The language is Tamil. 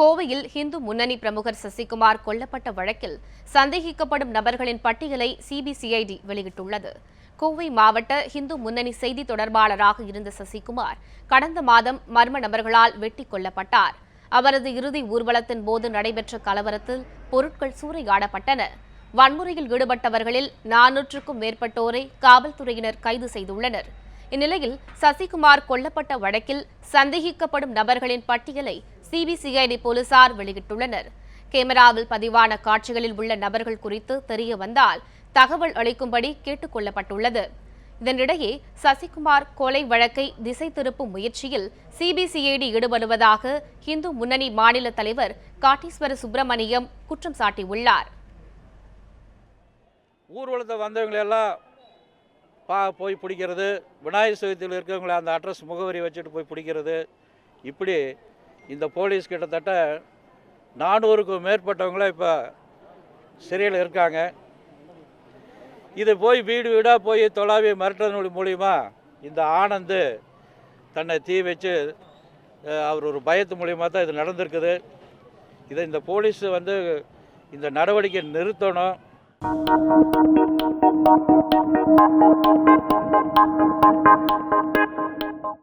கோவையில் ஹிந்து முன்னணி பிரமுகர் சசிகுமார் கொல்லப்பட்ட வழக்கில் சந்தேகிக்கப்படும் நபர்களின் பட்டியலை சிபிசிஐடி வெளியிட்டுள்ளது. கோவை மாவட்ட ஹிந்து முன்னணி செய்தி தொடர்பாளராக இருந்த சசிகுமார் கடந்த மாதம் மர்ம நபர்களால் வெட்டிக் கொல்லப்பட்டார். அவரது இறுதி ஊர்வலத்தின் போது நடைபெற்ற கலவரத்தில் பொருட்கள் சூறையாடப்பட்டன. வன்முறையில் ஈடுபட்டவர்களில் நானூற்றுக்கும் மேற்பட்டோரை காவல்துறையினர் கைது செய்துள்ளனர். இந்நிலையில் சசிகுமார் கொல்லப்பட்ட வழக்கில் சந்தேகிக்கப்படும் நபர்களின் பட்டியலை சிபிசிஐடி போலீசார் வெளியிட்டுள்ளனர். கேமராவில் பதிவான காட்சிகளில் உள்ள நபர்கள் குறித்து தெரிய வந்தால் தகவல் அளிக்கும்படி கேட்டுக் கொள்ளப்பட்டுள்ளது. இதனிடையே சசிகுமார் கொலை வழக்கை திசை திருப்பும் முயற்சியில் சிபிசிஐடி ஈடுபடுவதாக இந்து முன்னணி மாநில தலைவர் காட்டீஸ்வர சுப்பிரமணியம் குற்றம் சாட்டியுள்ளார். ஊர்வலத்தை வந்தவங்களெல்லாம் பா போய் பிடிக்கிறது. விநாயகர் சதுர்த்தியில் இருக்கிறவங்கள அந்த அட்ரஸ் முகவரி வச்சுட்டு போய் பிடிக்கிறது. இப்படி இந்த போலீஸ் கிட்டத்தட்ட நானூறுக்கும் மேற்பட்டவங்கள இப்போ சிறையில் இருக்காங்க. இது போய் வீடு வீடாக போய் தொலாவி மிரட்டுறது மூலிமா இந்த ஆனந்து தன்னை தீ வச்சு அவர் ஒரு பயத்து மூலிமா தான் இது நடந்திருக்குது. இதை இந்த போலீஸ் வந்து இந்த நடவடிக்கை நிறுத்தணும்.